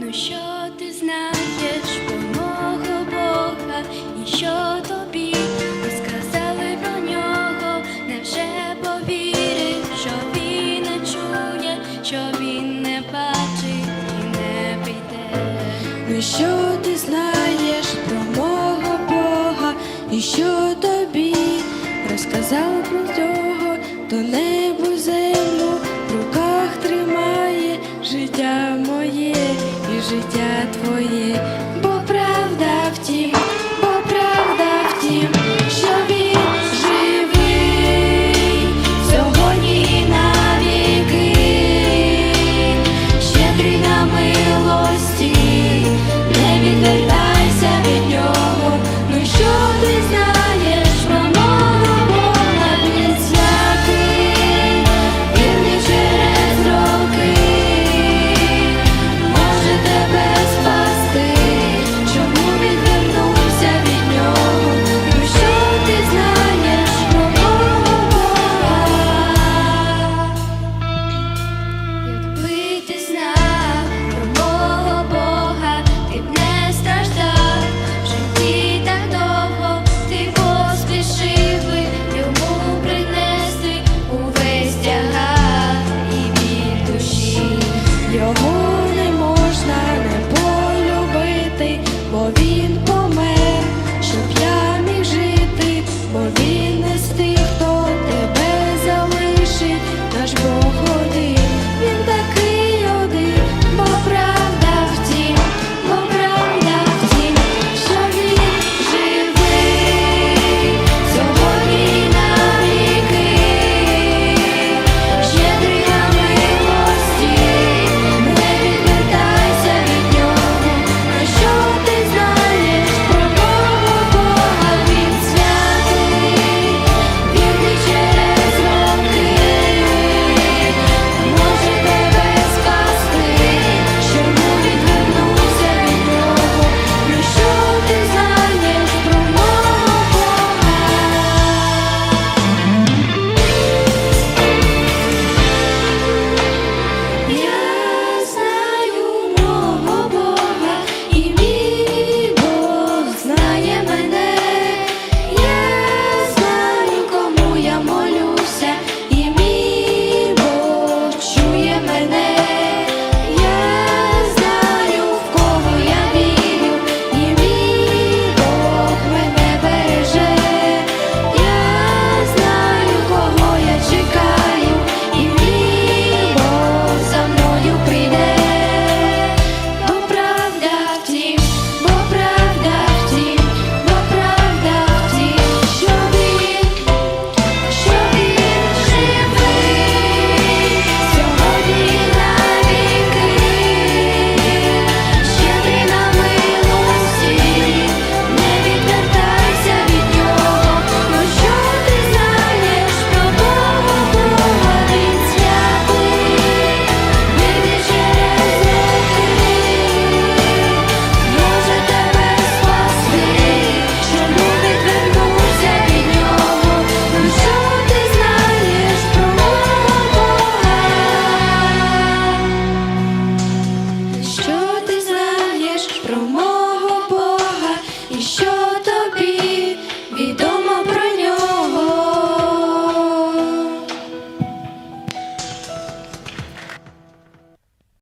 Ну що ти знаєш про мого Бога і що тобі розказали про нього? Невже повірив, що він не чує, що він не бачить і не піде? Ну що ти знаєш? І що тобі розказав про нього, то небо землю в руках тримає життя моє і життя твоє,